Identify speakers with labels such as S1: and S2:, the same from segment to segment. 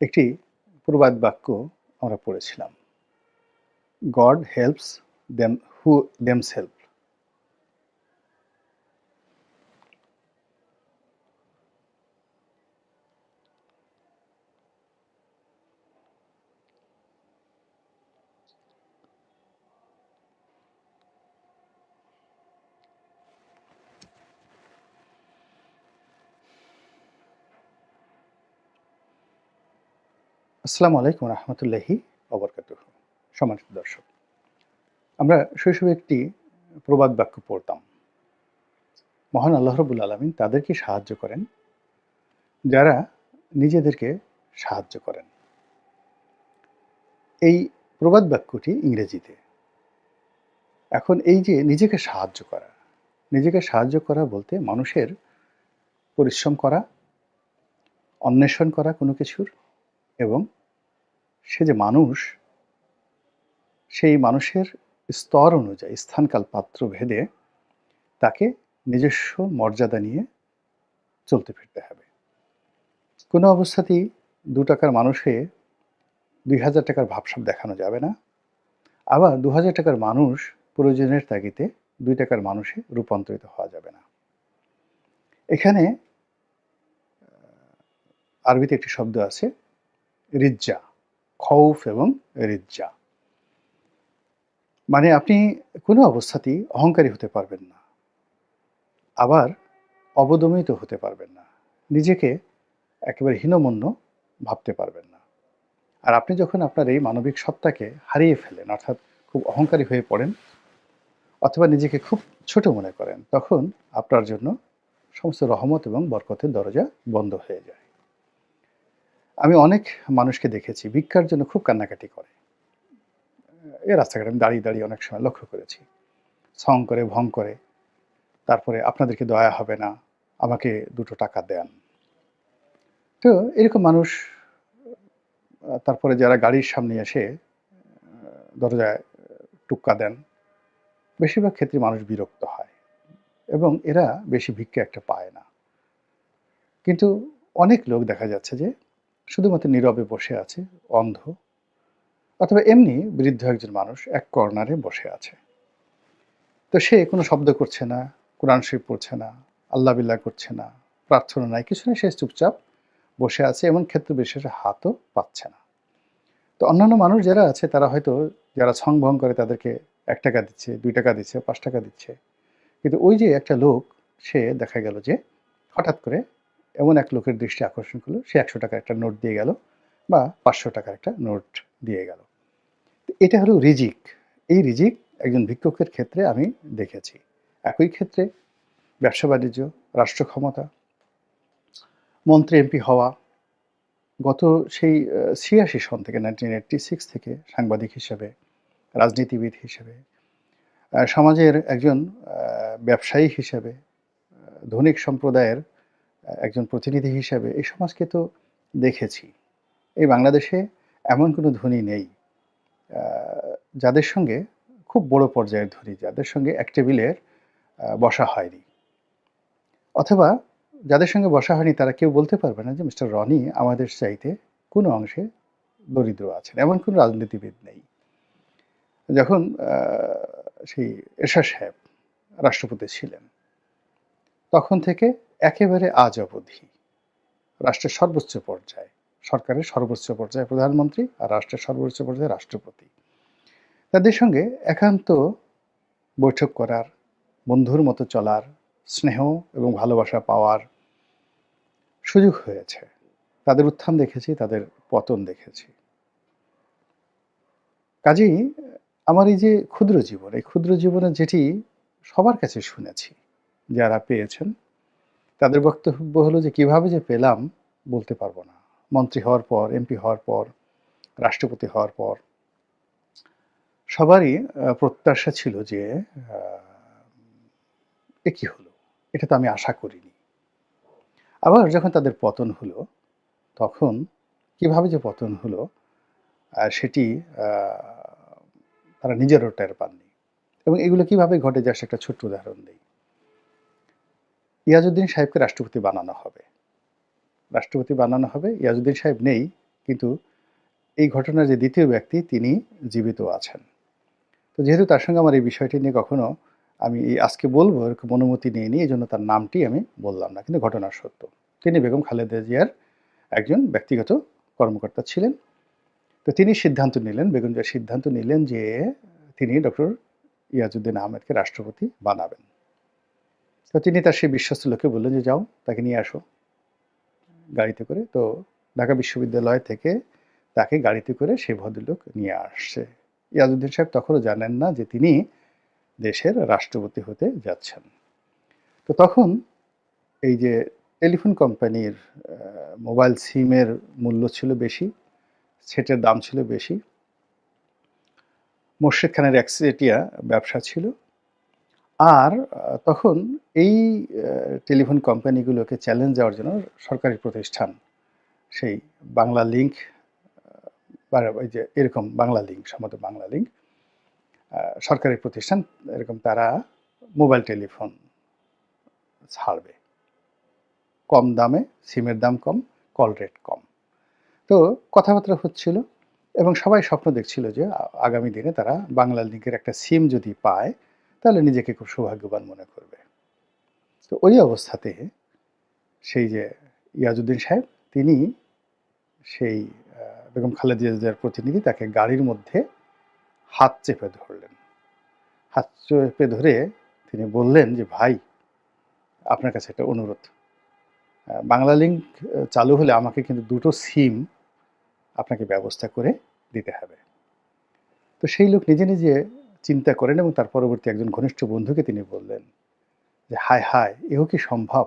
S1: একটি প্রবাদ বাক্য আমরা পড়েছিলাম। God helps them who them self আসসালামু আলাইকুম রহমতুল্লাহি অবরকাত সম্মানিত দর্শক, আমরা শৈশবে একটি প্রবাদ বাক্য পড়তাম। মহান আল্লাহ রবুল আলমিন তাদেরকে সাহায্য করেন, যারা নিজেদেরকে সাহায্য করেন। এই প্রবাদ বাক্যটি ইংরেজিতে। এখন এই যে নিজেকে সাহায্য করা, নিজেকে সাহায্য করা বলতে মানুষের পরিশ্রম করা, অন্বেষণ করা কোনো কিছুর এবং সে যে মানুষ, সেই মানুষের স্তর অনুযায়ী, স্থানকাল পাত্র ভেদে তাকে নিজস্ব মর্যাদা নিয়ে চলতে ফিরতে হবে। কোনো অবস্থাতেই দু টাকার মানুষে দুই হাজার টাকার ভাবসাব দেখানো যাবে না। আবার দু হাজার টাকার মানুষ প্রয়োজনের তাগিতে দুই টাকার মানুষে রূপান্তরিত হওয়া যাবে না। এখানে আরবিতে একটি শব্দ আছে, রিজ্জা। খৌফ এবং রিজ্জা। মানে আপনি কোনো অবস্থাতেই অহংকারী হতে পারবেন না। আবার অবদমিত হতে পারবেন না। নিজেকে একেবারে হীনমন্য ভাবতে পারবেন না। আর আপনি যখন আপনার এই মানবিক সত্তাকে হারিয়ে ফেলেন, অর্থাৎ খুব অহংকারী হয়ে পড়েন, অথবা নিজেকে খুব ছোট মনে করেন, তখন আপনার জন্য সমস্ত রহমত এবং বরকতের দরজা বন্ধ হয়ে যায়। আমি অনেক মানুষকে দেখেছি ভিক্ষার জন্য খুব কান্নাকাটি করে। এ রাস্তাঘাটে আমি দাঁড়িয়ে দাঁড়িয়ে অনেক সময় লক্ষ্য করেছি। সং করে, ভং করে, তারপরে আপনাদেরকে দয়া হবে না, আমাকে দুটো টাকা দেন। তো এরকম মানুষ, তারপরে যারা গাড়ির সামনে এসে, দরজায় টুক্কা দেন, বেশিরভাগ ক্ষেত্রে মানুষ বিরক্ত হয় এবং এরা বেশি ভিক্ষা একটা পায় না। কিন্তু অনেক লোক দেখা যাচ্ছে যে শুধুমাত্র নীরবে বসে আছে, অন্ধ, অথবা এমনি বৃদ্ধ একজন মানুষ এক কর্নারে বসে আছে। তো সে কোনো শব্দ করছে না, কোরআন শরীফ পড়ছে না, আল্লাহ বিল্লাহ করছে না, প্রার্থনা নাই, কিছু না সে চুপচাপ বসে আছে, এমন ক্ষেত্র বিশেষে হাতও পাচ্ছে না। তো অন্যান্য মানুষ যারা আছে, তারা হয়তো যারা ছং ভং করে, তাদেরকে এক টাকা দিচ্ছে, দুই টাকা দিচ্ছে, পাঁচ টাকা দিচ্ছে। কিন্তু ওই যে একটা লোক, সে দেখা গেল যে হঠাৎ করে এমন এক লোকের দৃষ্টি আকর্ষণ করল, সে একশো টাকার একটা নোট দিয়ে গেল বা পাঁচশো টাকার একটা নোট দিয়ে গেল। এটা হলো রিজিক। এই রিজিক একজন ভিক্ষুকের ক্ষেত্রে আমি দেখেছি। একই ক্ষেত্রে ব্যবসা বাণিজ্য, রাষ্ট্র ক্ষমতা, মন্ত্রী, এমপি হওয়া, গত সেই ছিয়াশি সন থেকে নাইনটিন এইটটি সিক্স থেকে সাংবাদিক হিসেবে, রাজনীতিবিদ হিসেবে সমাজের একজন ব্যবসায়ী হিসেবে ধনিক সম্প্রদায়ের একজন প্রতিনিধি হিসেবে এই সমাজকে তো দেখেছি। এই বাংলাদেশে এমন কোনো ধনী নেই। যাদের সঙ্গে খুব বড় পর্যায়ের ধনী, যাদের সঙ্গে এক টেবিলের বসা হয়নি। অথবা যাদের সঙ্গে বসা হয়নি তারা কেউ বলতে পারবে না যে মিস্টার রনি আমাদের চাইতে কোনো অংশে দরিদ্র আছেন, এমন কোনো রাজনীতিবিদ নেই। যখন সেই এরশাদ সাহেব রাষ্ট্রপতি ছিলেন তখন থেকে একেবারে আজ অবধি। রাষ্ট্রের সর্বোচ্চ পর্যায়ে, সরকারের সর্বোচ্চ পর্যায়ে প্রধানমন্ত্রী আর রাষ্ট্রের সর্বোচ্চ পর্যায়ে রাষ্ট্রপতি। তাদের সঙ্গে একান্ত বৈঠক করার, বন্ধুর মতো চলার, স্নেহ এবং ভালোবাসা পাওয়ার সুযোগ হয়েছে। তাদের উত্থান দেখেছি, তাদের পতন দেখেছি। কাজেই আমার এই যে ক্ষুদ্র জীবন, এই ক্ষুদ্র জীবনে যেটি সবার কাছে শুনেছি যারা পেয়েছেন, তাদের বক্তব্য হলো যে কীভাবে যে পেলাম বলতে পারব না। মন্ত্রী হওয়ার পর, এমপি হওয়ার পর, রাষ্ট্রপতি হওয়ার পর, সবারই প্রত্যাশা ছিল যে এ কি হলো? এটা তো আমি আশা করিনি। আবার যখন তাদের পতন হলো, তখন কীভাবে যে পতন হলো সেটি তারা নিজেরও টের পাননি। এবং এগুলো কীভাবে ঘটে যায় একটা ছোট্ট উদাহরণ দিই। ইয়াজউদ্দিন সাহেবকে রাষ্ট্রপতি বানানো হবে। রাষ্ট্রপতি বানানো হবে, ইয়াজউদ্দিন সাহেব নেই, কিন্তু এই ঘটনার যে দ্বিতীয় ব্যক্তি, তিনি জীবিত আছেন। তো যেহেতু তার সঙ্গে আমার এই বিষয়টি নিয়ে কখনো আমি আজকে বলব, এরকম অনুমতি নিয়ে নিই এই জন্য তার নামটি আমি বললাম না, কিন্তু ঘটনা সত্য। তিনি বেগম খালেদা জিয়ার একজন ব্যক্তিগত কর্মকর্তা ছিলেন। তো তিনি সিদ্ধান্ত নিলেন, বেগম জিয়া সিদ্ধান্ত নিলেন যে তিনি ডক্টর ইয়াজউদ্দিন আহমেদকে রাষ্ট্রপতি বানাবেন। তো তিনি তার সেই বিশ্বস্ত লোককে বললেন যে, যাও, তাকে নিয়ে আসো গাড়িতে করে। তো ঢাকা বিশ্ববিদ্যালয় থেকে তাকে গাড়িতে করে সেই ভদ্রলোক নিয়ে আসছে। ইয়াজউদ্দিন সাহেব তখনও জানেন না যে তিনি দেশের রাষ্ট্রপতি হতে যাচ্ছেন। তো তখন এই যে টেলিফোন কোম্পানির মোবাইল সিমের মূল্য ছিল বেশি, সেটের দাম ছিল বেশি, মোর্শেদ খানের একসেটিয়া ব্যবসা ছিল। আর তখন এই টেলিফোন কোম্পানিগুলোকে চ্যালেঞ্জ দেওয়ার জন্য সরকারি প্রতিষ্ঠান, সেই বাংলা লিঙ্ক ওই যে এরকম বাংলা লিঙ্ক সম্ভবত বাংলা লিঙ্ক সরকারি প্রতিষ্ঠান, এরকম তারা মোবাইল টেলিফোন ছাড়বে। কম দামে, সিমের দাম কম, কল রেট কম। তো কথাবার্তা হচ্ছিল এবং সবাই স্বপ্ন দেখছিল যে আগামী দিনে তারা বাংলা লিঙ্কের একটা সিম যদি পায় তাহলে নিজেকে খুব সৌভাগ্যবান মনে করবে। তো ওই অবস্থাতে সেই যে ইয়াজুদ্দিন সাহেব, তিনি সেই বেগম খালেদা জিয়ার প্রতিনিধি তাকে গাড়ির মধ্যে হাত চেপে ধরলেন। হাত চেপে ধরে তিনি বললেন যে, ভাই, আপনার কাছে একটা অনুরোধ। বাংলা লিঙ্ক চালু হলে আমাকে কিন্তু দুটো সিম আপনাকে ব্যবস্থা করে দিতে হবে। তো সেই লোক নিজে নিজে চিন্তা করেন এবং তার পরবর্তী একজন ঘনিষ্ঠ বন্ধুকে তিনি বললেন যে, হায় হায়, এও কি সম্ভব?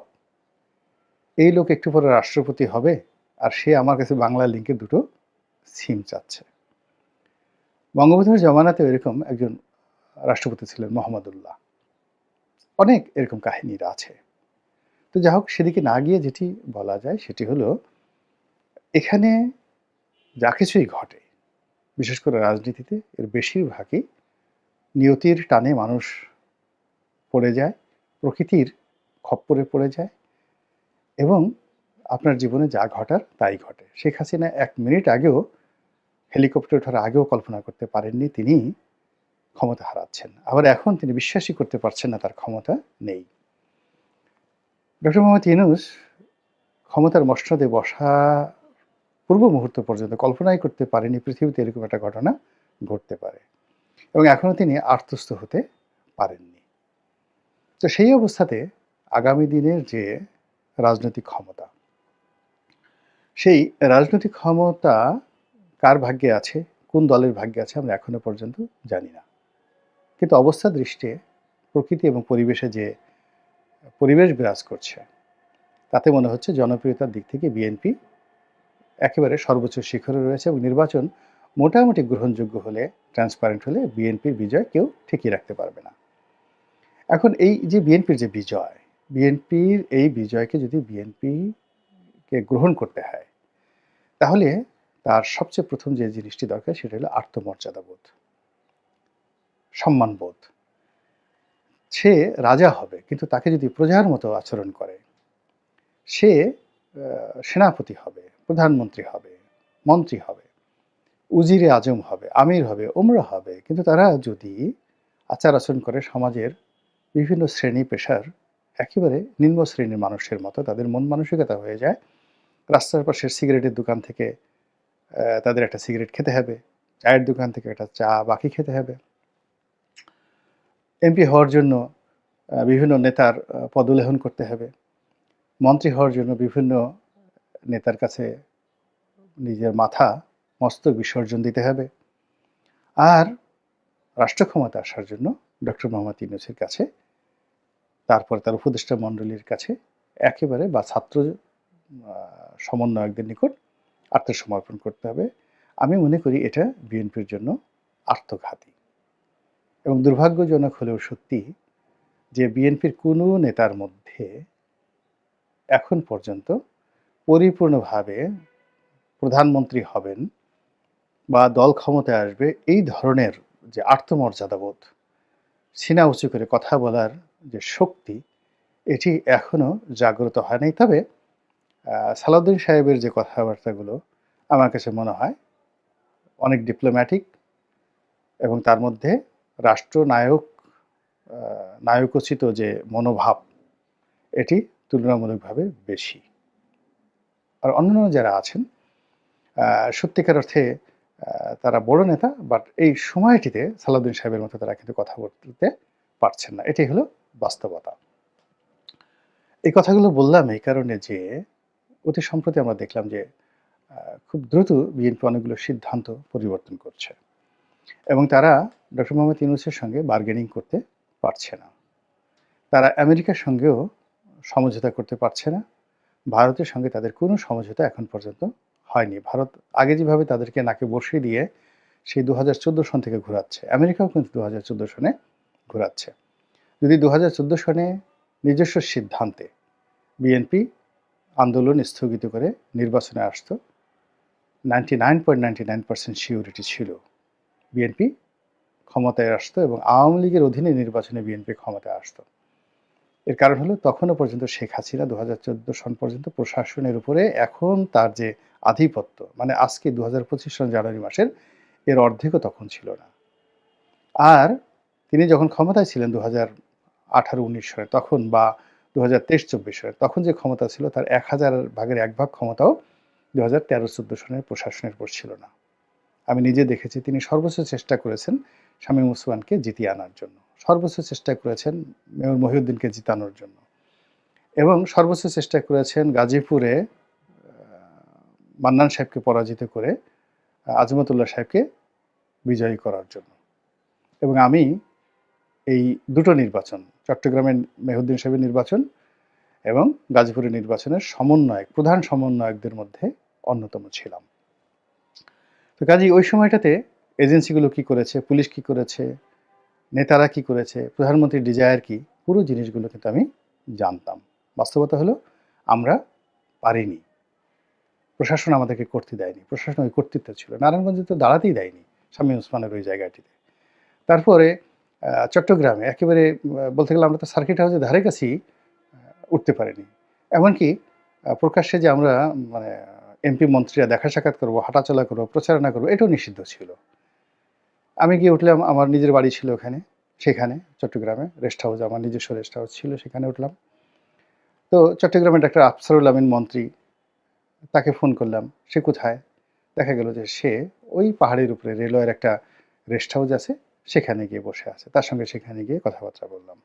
S1: এই লোক একটু পরে রাষ্ট্রপতি হবে আর সে আমার কাছে বাংলা লিঙ্কের দুটো সিম চাচ্ছে। বঙ্গবন্ধুর জমানাতে এরকম একজন রাষ্ট্রপতি ছিলেন মোহাম্মদুল্লাহ। অনেক এরকম কাহিনীর আছে। তো যাই হোক, সেদিকে না গিয়ে যেটি বলা যায়, সেটি হলো এখানে যা কিছুই ঘটে, বিশেষ করে রাজনীতিতে, এর বেশিরভাগই নিয়তির টানে মানুষ পড়ে যায়, প্রকৃতির খপ্পরে পড়ে যায় এবং আপনার জীবনে যা ঘটার তাই ঘটে। শেখ হাসিনা এক মিনিট আগেও হেলিকপ্টার ওঠার আগেও কল্পনা করতে পারেননি, তিনি ক্ষমতা হারাচ্ছেন। আবার এখন তিনি বিশ্বাসই করতে পারছেন না, তার ক্ষমতা নেই। ডক্টর মোহাম্মদ ইউনুস ক্ষমতার মসনদে বসা পূর্ব মুহূর্ত পর্যন্ত কল্পনাই করতে পারেনি পৃথিবীতে এরকম একটা ঘটনা ঘটতে পারে। এবং এখনও তিনি আত্মস্থ হতে পারেননি। তো সেই অবস্থাতে আগামী দিনের যে রাজনৈতিক ক্ষমতা, সেই রাজনৈতিক ক্ষমতা কার ভাগ্যে আছে, কোন দলের ভাগ্যে আছে আমরা এখনও পর্যন্ত জানি না। কিন্তু অবস্থা দৃষ্টে প্রকৃতি এবং পরিবেশে যে পরিবেশ বিরাজ করছে, তাতে মনে হচ্ছে জনপ্রিয়তার দিক থেকে বিএনপি একেবারে সর্বোচ্চ শিখরে রয়েছে এবং নির্বাচন মোটামুটি গ্রহণযোগ্য হলে ট্রান্সপারেন্ট হলে বিএনপির বিজয় কেউ ঠিকই রাখতে পারবে না। এখন এই যে বিএনপির যে বিজয় বিএনপির এই বিজয়কে যদি বিএনপিকে গ্রহণ করতে হয়, তাহলে তার সবচেয়ে প্রথম যে জিনিসটি দরকার সেটা হলো আত্মমর্যাদাবোধ, সম্মানবোধ। সে রাজা হবে, কিন্তু তাকে যদি প্রজার মতো আচরণ করে, সে সেনাপতি হবে, প্রধানমন্ত্রী হবে, মন্ত্রী হবে উজিরে আজম হবে, আমির হবে ওমরা হবে। কিন্তু তারা যদি আচার আচরণ করে সমাজের বিভিন্ন শ্রেণি পেশার একেবারে নিম্ন শ্রেণির মানুষের মতো, তাদের মন মানসিকতা হয়ে যায়, রাস্তার পাশের সিগারেটের দোকান থেকে তাদের একটা সিগারেট খেতে হবে, চায়ের দোকান থেকে একটা চা বাকি খেতে হবে। এমপি হওয়ার জন্য বিভিন্ন নেতার পদলেহন করতে হবে। মন্ত্রী হওয়ার জন্য বিভিন্ন নেতার কাছে নিজের মাথা মস্তক বিসর্জন দিতে হবে। আর রাষ্ট্র ক্ষমতা আসার জন্য ডক্টর মোহাম্মদ ইউনুসের কাছে, তারপর তার উপদেষ্টা মণ্ডলীর কাছে একেবারে বা ছাত্র সমন্বয়কদের নিকট আত্মসমর্পণ করতে হবে। আমি মনে করি এটা বিএনপির জন্য আত্মঘাতী। এবং দুর্ভাগ্যজনক হলেও সত্যি যে বিএনপির কোনো নেতার মধ্যে এখন পর্যন্ত পরিপূর্ণভাবে প্রধানমন্ত্রী হবেন বা দল ক্ষমতায় আসবে, এই ধরনের যে আত্মমর্যাদাবোধ, সিনা উঁচু করে কথা বলার যে শক্তি, এটি এখনও জাগ্রত হয় নাই তবে সালাউদ্দিন সাহেবের যে কথাবার্তাগুলো আমার কাছে মনে হয় অনেক ডিপ্লোম্যাটিক এবং তার মধ্যে রাষ্ট্রনায়ক নায়কোচিত যে মনোভাব, এটি তুলনামূলকভাবে বেশি। আর অন্যান্য যারা আছেন সত্যিকার অর্থে তারা বড় নেতা বাট এই সময়টিতে সালাউদ্দিন সাহেবের মতো তারা কিন্তু কথা বলতে পারছেন না। এটাই হলো বাস্তবতা। এই কথাগুলো বললাম এই কারণে যে, অতি সম্প্রতি আমরা দেখলাম যে খুব দ্রুত বিএনপি অনেকগুলো সিদ্ধান্ত পরিবর্তন করছে। এবং তারা ডক্টর মোহাম্মদ ইউনুসের সঙ্গে বার্গেনিং করতে পারছে না। তারা আমেরিকার সঙ্গেও সমঝোতা করতে পারছে না। ভারতের সঙ্গে তাদের কোনো সমঝোতা এখন পর্যন্ত হয়নি। ভারত আগে যেভাবে তাদেরকে নাকে বসিয়ে দিয়ে সেই দু হাজার চোদ্দ সন থেকে ঘোরাচ্ছে, আমেরিকাও কিন্তু দু হাজার চোদ্দ সনে ঘোরাচ্ছে। যদি দু হাজার চোদ্দ সনে নিজস্ব সিদ্ধান্তে বিএনপি আন্দোলন স্থগিত করে নির্বাচনে আসতো, ninety nine point ninety nine percent surety ছিল। বিএনপি ক্ষমতায় আসতো এবং আওয়ামী লীগের অধীনে নির্বাচনে বিএনপি ক্ষমতায় আসতো। এর কারণ হলো তখনও পর্যন্ত শেখ হাসিনা দু হাজার চোদ্দ সন পর্যন্ত প্রশাসনের উপরে এখন তার যে আধিপত্য। মানে আজকে দু হাজার পঁচিশ সন জানুয়ারি মাসের এর অর্ধেকও তখন ছিল না। আর তিনি যখন ক্ষমতায় ছিলেন দু হাজার আঠারো উনিশ সালে তখন বা দু হাজার তেইশ চব্বিশ সালে তখন যে ক্ষমতা ছিল তার এক হাজার ভাগের এক ভাগ ক্ষমতাও দু হাজার তেরো চোদ্দ সনের প্রশাসনের উপর ছিল না। আমি নিজে দেখেছি তিনি সর্বোচ্চ চেষ্টা করেছেন শামীম ওসমানকে জিতিয়ে আনার জন্য। সর্বোচ্চ চেষ্টা করেছেন মেয়র মহিউদ্দিনকে জিতানোর জন্য। এবং সর্বোচ্চ চেষ্টা করেছেন গাজীপুরে মান্নান সাহেবকে পরাজিত করে আজমতুল্লাহ সাহেবকে বিজয়ী করার জন্য। এবং আমি এই দুটো নির্বাচন, চট্টগ্রামের মেহুদ্দিন সাহেবের নির্বাচন এবং গাজীপুরের নির্বাচনের সমন্বয়ক, প্রধান সমন্বয়কদের মধ্যে অন্যতম ছিলাম। তো কাজেই ওই সময়টাতে এজেন্সিগুলো কি করেছে, পুলিশ কি করেছে, নেতারা কি করেছে প্রধানমন্ত্রীর ডিজায়ার কি, পুরো জিনিসগুলো কিন্তু আমি জানতাম। বাস্তবতা হলো, আমরা পারিনি। প্রশাসন আমাদেরকে করতে দেয়নি, প্রশাসন ওই কর্তৃত্ব ছিল। নারায়ণগঞ্জে তো দাঁড়াতেই দেয়নি স্বামী উসমানের ওই জায়গাটিতে। তারপরে চট্টগ্রামে একেবারে বলতে গেলে আমরা তো সার্কিট হাউসের ধারে কাছেই উঠতে পারিনি। এমনকি প্রকাশ্যে যে আমরা মানে এমপি মন্ত্রীরা দেখা সাক্ষাৎ করব, হাঁটাচলা করব, প্রচারণা করব, এটাও নিষিদ্ধ ছিল। আমি গিয়ে উঠলাম, আমার নিজের বাড়ি ছিল ওখানে, সেখানে, চট্টগ্রামে রেস্ট হাউস আমার নিজস্ব রেস্ট হাউস ছিল, সেখানে উঠলাম। তো চট্টগ্রামের ডাক্তার আফসারুল আমিন মন্ত্রী তাকে ফোন করলাম, সে কোথায়? দেখা গেল যে সে ওই পাহাড়ের উপরে রেলওয়ের একটা রেস্ট হাউস আছে, সেখানে গিয়ে বসে আছে। তার সঙ্গে সেখানে গিয়ে কথাবার্তা বললাম।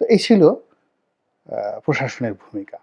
S1: তো এই ছিল প্রশাসনের ভূমিকা।